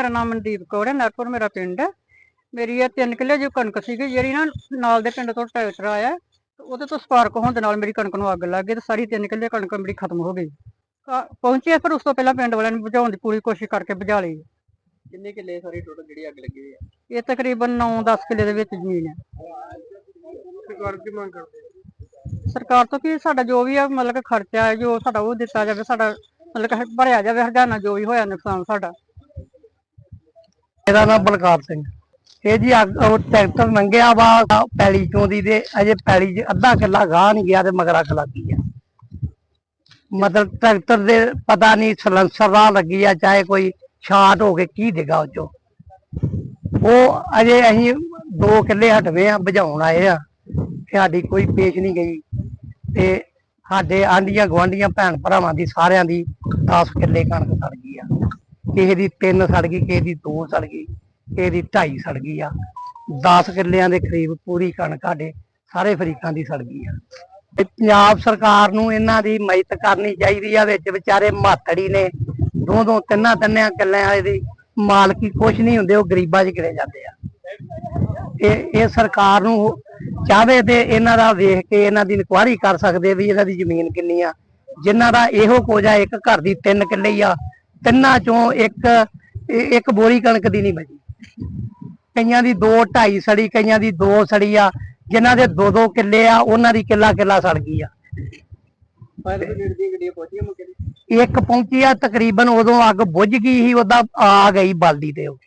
ਮੇਰਾ ਨਾਮ ਮਨਦੀਪ ਕੌਰ ਹੈ ਨਰਪੁਰ ਮੇਰਾ ਪਿੰਡ ਹੈ। ਮੇਰੀ ਇਹ ਤਿੰਨ ਕਿੱਲੇ ਜੋ ਕਣਕ ਸੀਗੀ ਜਿਹੜੀ ਨਾ ਨਾਲ ਦੇ ਪਿੰਡ ਤੋਂ ਟਰੈਕਟਰ ਆਇਆ ਉਹਦੇ ਤੋਂ ਸਪਾਰਕ ਹੋਣ ਦੇ ਨਾਲ ਮੇਰੀ ਕਣਕ ਨੂੰ ਅੱਗ ਲੱਗ ਗਈ ਤੇ ਸਾਰੀ ਤਿੰਨ ਕਿੱਲੇ ਕਣਕ ਮੇਰੀ ਖਤਮ ਹੋ ਗਈ। ਪਹੁੰਚੇ ਪਰ ਉਸ ਤੋਂ ਪਹਿਲਾਂ ਪਿੰਡ ਵਾਲਿਆਂ ਨੇ ਬੁਝਾਉਣ ਦੀ ਪੂਰੀ ਕੋਸ਼ਿਸ਼ ਕਰਕੇ ਬੁਝਾ ਲਈ। ਕਿੰਨੇ ਕਿੱਲੇ ਸਾਰੀ ਟੋਟਲ ਜਿਹੜੀ ਅੱਗ ਲੱਗੀ ਹੋਈ ਆ ਇਹ ਤਕਰੀਬਨ 9-10 ਕਿੱਲੇ ਦੇ ਵਿੱਚ ਜ਼ਮੀਨ ਹੈ। ਸਰਕਾਰ ਕੀ ਮੰਗ ਕਰਦੇ ਸਰਕਾਰ ਤੋਂ ਕੀ ਸਾਡਾ ਜੋ ਵੀ ਹੈ ਮਤਲਬ ਕਿ ਖਰਚਾ ਹੈ ਜੋ ਸਾਡਾ ਉਹ ਦਿੱਤਾ ਜਾਵੇ ਸਾਡਾ ਮਤਲਬ ਕਿ ਭਰਿਆ ਜਾਵੇ ਹਰਜਾਨਾ ਜੋ ਵੀ ਹੋਇਆ ਨੁਕਸਾਨ ਸਾਡਾ। ਮੇਰਾ ਨਾਮ ਬਲਕਾਰ ਸਿੰਘ। ਇਹ ਜੀ ਟਰੈਕਟਰ ਲੰਘਿਆ ਵਾ ਪੈਲੀ ਚੋਂ ਦੀ ਤੇ ਅਜੇ ਪੈਲੀ 'ਚ ਅੱਧਾ ਕਿੱਲਾ ਗਾਹ ਨਹੀਂ ਗਿਆ ਤੇ ਮਗਰ ਅੱਗ ਆ। ਮਤਲਬ ਟਰੈਕਟਰ ਦੇ ਪਤਾ ਨਹੀਂ ਸਲੈਂਸਰ ਰਾਹ ਲੱਗੀ ਆ, ਚਾਹੇ ਕੋਈ ਸ਼ਾਰਟ ਹੋ ਕੇ ਕੀ ਡਿੱਗਾ ਉਹ ਚੋਂ। ਉਹ ਅਜੇ ਅਸੀਂ ਦੋ ਕਿੱਲੇ ਹਟਵੇ ਆ ਬੁਝਾਉਣ ਆਏ ਆ। ਸਾਡੀ ਕੋਈ ਪੇਸ਼ ਨਹੀਂ ਗਈ। ਤੇ ਸਾਡੇ ਆਂਡੀਆਂ ਗਵਾਂਡੀਆਂ ਭੈਣ ਭਰਾਵਾਂ ਦੀ ਸਾਰਿਆਂ ਦੀ 10 ਕਿੱਲੇ ਕਣਕ ਸੜ ਗਈ ਆ। ਕਿਸੇ ਦੀ ਤਿੰਨ ਸੜ ਗਈ, ਕਿਸੇ ਦੀ ਦੋ ਸੜ ਗਈ, ਕਿਸੇ ਦੀ ਢਾਈ ਸੜ ਗਈ ਆ। 10 ਕਿੱਲਿਆਂ ਦੇ ਕਰੀਬ ਪੂਰੀ ਕਣਕ ਸਾਡੇ ਸਾਰੇ ਫਰੀਕਾਂ ਦੀ ਸੜ ਗਈ ਆ। ਤੇ ਪੰਜਾਬ ਸਰਕਾਰ ਨੂੰ ਇਹਨਾਂ ਦੀ ਮਦਦ ਕਰਨੀ ਚਾਹੀਦੀ ਆ, ਵਿੱਚ ਵਿਚਾਰੇ ਮਾਤੜੀ ਨੇ। ਦੋ ਦੋ ਤਿੰਨਾਂ ਤਿੰਨਿਆਂ ਕਿੱਲਿਆਂ ਵਾਲੇ ਦੀ ਮਾਲਕੀ ਕੁਛ ਨਹੀਂ ਹੁੰਦੇ, ਉਹ ਗਰੀਬਾਂ 'ਚ ਗਿਣੇ ਜਾਂਦੇ ਆ। ਇਹ ਇਹ ਸਰਕਾਰ ਨੂੰ ਚਾਹਵੇ ਤੇ ਇਹਨਾਂ ਦਾ ਵੇਖ ਕੇ ਇਹਨਾਂ ਦੀ ਇਨਕੁਆਇਰੀ ਕਰ ਸਕਦੇ ਵੀ ਇਹਨਾਂ ਦੀ ਜ਼ਮੀਨ ਕਿੰਨੀ ਆ। ਜਿਨ੍ਹਾਂ ਦਾ ਇਹੋ ਕੁਝ ਆ ਇੱਕ ਘਰ ਦੀ ਤਿੰਨ ਕਿੱਲੇ ਆ ਤਿੰਨਾਂ ਚੋਂ ਇੱਕ ਇੱਕ ਬੋਰੀ ਕਣਕ ਦੀ ਨਹੀਂ ਬਚੀ। ਕਈਆਂ ਦੀ 2 2.5 ਸੜੀ ਕਈਆਂ ਦੀ 2 ਸੜੀ ਆ। ਜਿਨ੍ਹਾਂ ਦੇ 2 2 ਕਿੱਲੇ ਆ ਉਹਨਾਂ ਦੀ ਕਿੱਲਾ ਕਿੱਲਾ ਸੜ ਗਈ ਆ। ਇੱਕ ਪਹੁੰਚੀ ਆ ਤਕਰੀਬਨ ਉਦੋਂ ਅੱਗ ਬੁਝ ਗਈ ਸੀ ਉਹਦਾ ਆ ਗਈ ਬਲਦੀ ਤੇ ਉਹ।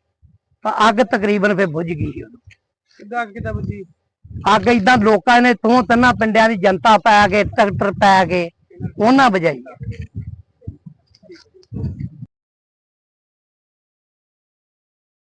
ਅੱਗ ਤਕਰੀਬਨ ਫੇ ਬੁਝ ਗਈ ਸੀ ਉਦੋਂ। ਕਿੱਦਾਂ ਅੱਗ ਕਿੱਦਾਂ ਬੁਝੀ? ਅੱਗ ਇਦਾਂ ਲੋਕਾਂ ਨੇ ਤੋਂ ਤਿੰਨਾਂ ਪਿੰਡਾਂ ਦੀ ਜਨਤਾ ਪੈ ਕੇ ਟਰੈਕਟਰ ਪੈ ਕੇ ਉਹਨਾਂ ਬਜਾਈ